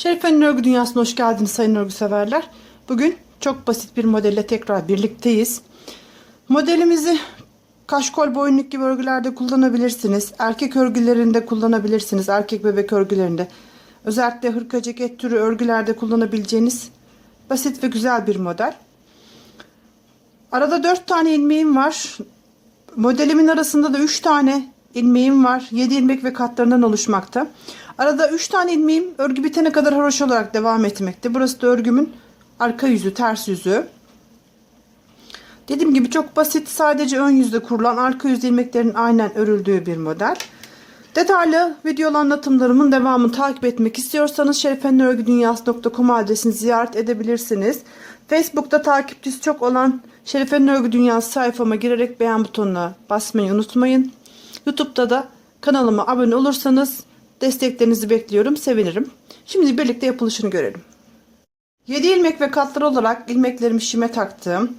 Şerife'nin örgü dünyasına hoş geldiniz sayın örgü severler. Bugün çok basit bir modelle tekrar birlikteyiz. Modelimizi kaşkol boyunluk gibi örgülerde kullanabilirsiniz. Erkek örgülerinde kullanabilirsiniz. Erkek bebek örgülerinde. Özellikle hırka ceket türü örgülerde kullanabileceğiniz basit ve güzel bir model. Arada 4 tane ilmeğim var. Modelimin arasında da 3 tane ilmeğim var. 7 ilmek ve katlarından oluşmakta. Arada 3 tane ilmeğim örgü bitene kadar haroş olarak devam etmekte. Burası da örgümün arka yüzü, ters yüzü. Dediğim gibi çok basit, sadece ön yüzde kurulan arka yüz ilmeklerin aynen örüldüğü bir model. Detaylı videolu anlatımlarımın devamını takip etmek istiyorsanız şerifenörgüdünyası.com adresini ziyaret edebilirsiniz. Facebook'ta takipçisi çok olan Şerife'nin Örgü Dünyası sayfama girerek beğen butonuna basmayı unutmayın. YouTube'da da kanalıma abone olursanız desteklerinizi bekliyorum. Sevinirim. Şimdi birlikte yapılışını görelim. 7 ilmek ve katlar olarak ilmeklerimi şişime taktım.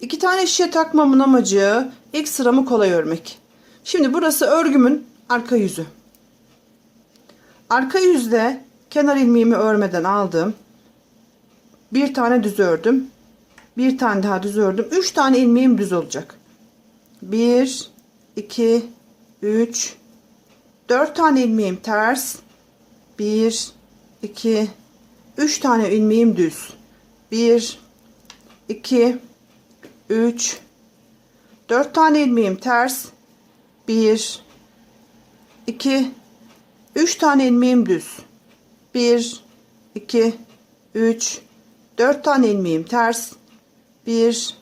2 tane şişe takmamın amacı ilk sıramı kolay örmek. Şimdi burası örgümün arka yüzü. Arka yüzde kenar ilmeğimi örmeden aldım. Bir tane düz ördüm. Bir tane daha düz ördüm. Üç tane ilmeğim düz olacak. Bir, iki, üç, dört tane ilmeğim ters. Bir, iki, üç tane ilmeğim düz. Bir, iki, üç, dört tane ilmeğim ters. Bir, iki, üç tane ilmeğim düz. Bir, iki, üç, dört tane ilmeğim ters. 1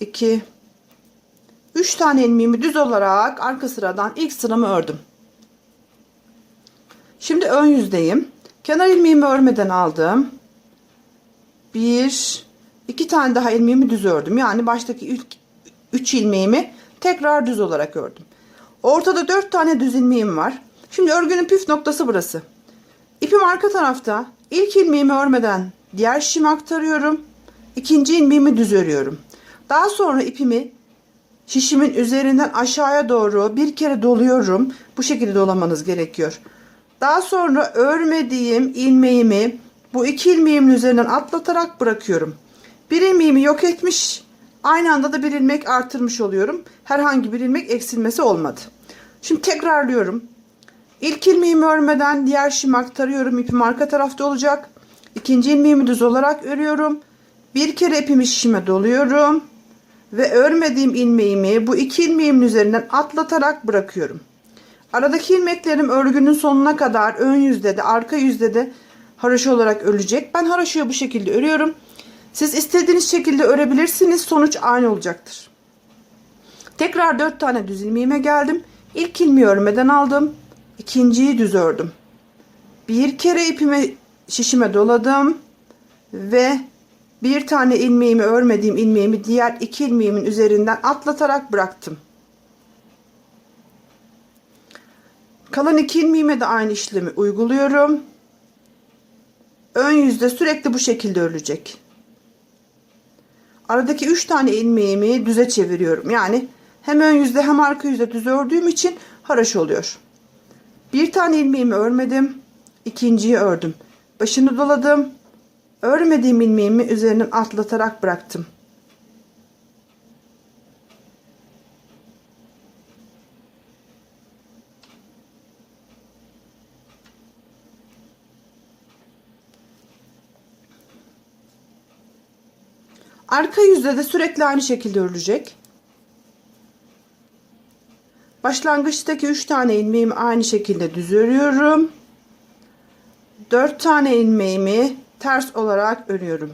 2 3 tane ilmeğimi düz olarak arka sıradan ilk sıramı ördüm. Şimdi ön yüzdeyim. Kenar ilmeğimi örmeden aldım. 1 2 tane daha ilmeğimi düz ördüm. Yani baştaki ilk 3 ilmeğimi tekrar düz olarak ördüm. Ortada 4 tane düz ilmeğim var. Şimdi örgünün püf noktası burası. İpim arka tarafta. İlk ilmeğimi örmeden diğer şişime aktarıyorum. İkinci ilmeğimi düz örüyorum. Daha sonra ipimi şişimin üzerinden aşağıya doğru bir kere doluyorum. Bu şekilde dolamanız gerekiyor. Daha sonra örmediğim ilmeğimi bu iki ilmeğimin üzerinden atlatarak bırakıyorum. Bir ilmeğimi yok etmiş, aynı anda da bir ilmek artırmış oluyorum. Herhangi bir ilmek eksilmesi olmadı. Şimdi tekrarlıyorum. İlk ilmeğimi örmeden diğer şişime aktarıyorum. İpim arka tarafta olacak. İkinci ilmeğimi düz olarak örüyorum. Bir kere ipimi şişime doluyorum. Ve örmediğim ilmeğimi bu iki ilmeğimin üzerinden atlatarak bırakıyorum. Aradaki ilmeklerim örgünün sonuna kadar ön yüzde de arka yüzde de haroşa olarak örülecek. Ben haroşayı bu şekilde örüyorum. Siz istediğiniz şekilde örebilirsiniz. Sonuç aynı olacaktır. Tekrar 4 tane düz ilmeğime geldim. İlk ilmeği örmeden aldım. İkinciyi düz ördüm. Bir kere ipimi şişime doladım. Ve bir tane ilmeğimi örmediğim ilmeğimi diğer iki ilmeğimin üzerinden atlatarak bıraktım. Kalan iki ilmeğime de aynı işlemi uyguluyorum. Ön yüzde sürekli bu şekilde örülecek. Aradaki üç tane ilmeğimi düze çeviriyorum. Yani hem ön yüzde hem arka yüzde düz ördüğüm için haraş oluyor. Bir tane ilmeğimi örmedim. ikinciyi ördüm. Başını doladım Örmediğim ilmeğimi üzerinden atlatarak bıraktım. Arka yüzde de sürekli aynı şekilde örülecek. Başlangıçtaki 3 tane ilmeğimi aynı şekilde düz örüyorum. 4 tane ilmeğimi ters olarak örüyorum.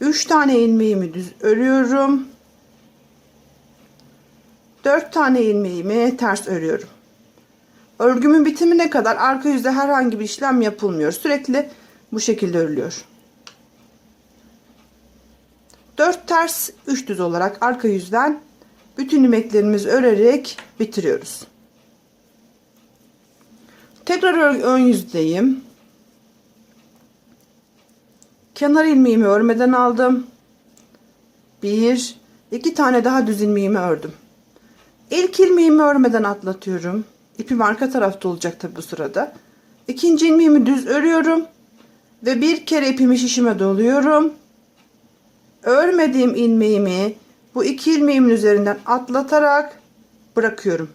3 tane ilmeğimi düz örüyorum. 4 tane ilmeğimi ters örüyorum. Örgümün bitimine kadar arka yüzde herhangi bir işlem yapılmıyor. Sürekli bu şekilde örülüyor. 4 ters 3 düz olarak arka yüzden bütün ilmeklerimizi örerek bitiriyoruz. Tekrar ön yüzdeyim. Kenar ilmeğimi örmeden aldım. Bir, iki tane daha düz ilmeğimi ördüm. İlk ilmeğimi örmeden atlatıyorum. İpim arka tarafta olacak tabi bu sırada. İkinci ilmeğimi düz örüyorum ve bir kere ipimi şişime doluyorum. Örmediğim ilmeğimi bu iki ilmeğimin üzerinden atlatarak bırakıyorum.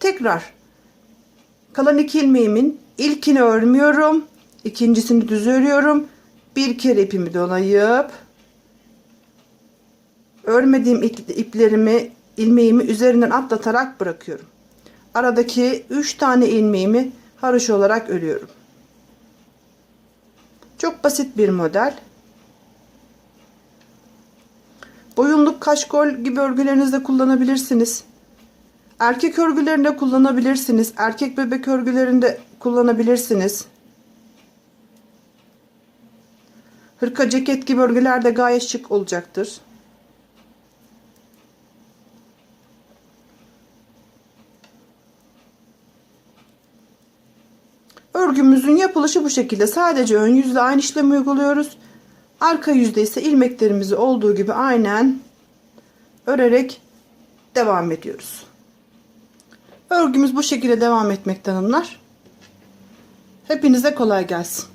Tekrar kalan iki ilmeğimin ilkini örmüyorum. ikincisini düz örüyorum. Bir kere ipimi dolayıp örmediğim ip- iplerimi ilmeğimi üzerinden atlatarak bırakıyorum. Aradaki 3 tane ilmeğimi haroşa olarak örüyorum. Çok basit bir model. Boyunluk kaşkol gibi örgülerinizde kullanabilirsiniz. Erkek örgülerinde kullanabilirsiniz. Erkek bebek örgülerinde kullanabilirsiniz. Hırka ceket gibi örgülerde gayet şık olacaktır. Örgümüzün yapılışı bu şekilde. Sadece ön yüzde aynı işlemi uyguluyoruz. Arka yüzde ise ilmeklerimizi olduğu gibi aynen örerek devam ediyoruz. Örgümüz bu şekilde devam etmekte hanımlar. Hepinize kolay gelsin.